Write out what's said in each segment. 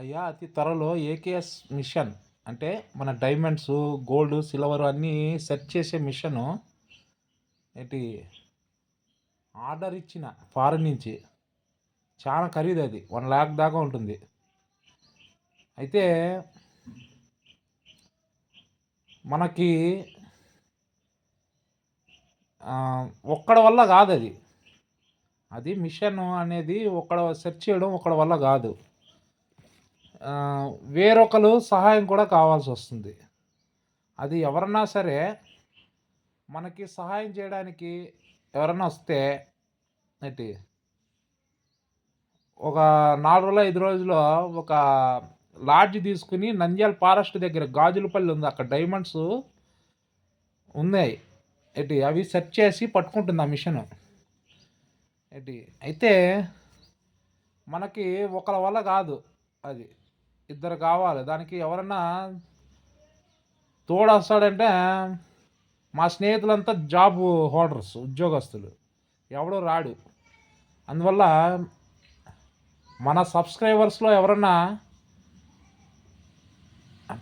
అయ్యా అతి త్వరలో ఏకేఎస్ మిషన్ అంటే మన డైమండ్స్ గోల్డ్ సిల్వర్ అన్నీ సెర్చ్ చేసే మిషను ఏంటి ఆర్డర్ ఇచ్చిన ఫారెన్ నుంచి. చాలా ఖరీదు అది వన్ ల్యాక్ దాకా ఉంటుంది. అయితే మనకి ఒక్కడ వల్ల కాదు అది. అది మిషన్ అనేది ఒక్కడ సెర్చ్ చేయడం ఒక్కడి వల్ల కాదు. వేరొకరు సహాయం కూడా కావాల్సి వస్తుంది. అది ఎవరన్నా సరే మనకి సహాయం చేయడానికి ఎవరన్నా వస్తే ఏంటి? ఒక నాలుగు రోజులు ఐదు రోజుల్లో ఒక లాడ్జ్ తీసుకుని నంద్యాల ఫారెస్ట్ దగ్గర గాజులపల్లి ఉంది. అక్కడ డైమండ్స్ ఉన్నాయి. ఏంటి? అవి సెర్చ్ చేసి పట్టుకుంటుంది ఆ మిషన్. ఏంటి? అయితే మనకి ఒకరి వల్ల కాదు అది. ఇద్దరు కావాలి. దానికి ఎవరన్నా తోడొస్తాడంటే మా స్నేహితులంతా జాబ్ హోల్డర్స్ ఉద్యోగస్తులు. ఎవడో రాడు. అందువల్ల మన సబ్స్క్రైబర్స్లో ఎవరన్నా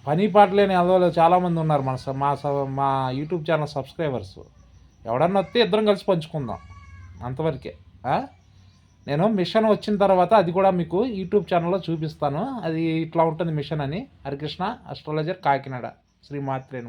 పని పాట లేని చాలామంది ఉన్నారు మన స- మా స- మా యూట్యూబ్ ఛానల్ సబ్స్క్రైబర్స్. ఎవడన్నా వస్తే ఇద్దరం కలిసి పంచుకుందాం. అంతవరకే. నేను మిషన్ వచ్చిన తర్వాత అది కూడా మీకు యూట్యూబ్ ఛానల్లో చూపిస్తాను. అది ఇట్లా ఉంటుంది మిషన్ అని. హరికృష్ణ అస్ట్రాలజర్ కాకినాడ శ్రీ మాత్రేను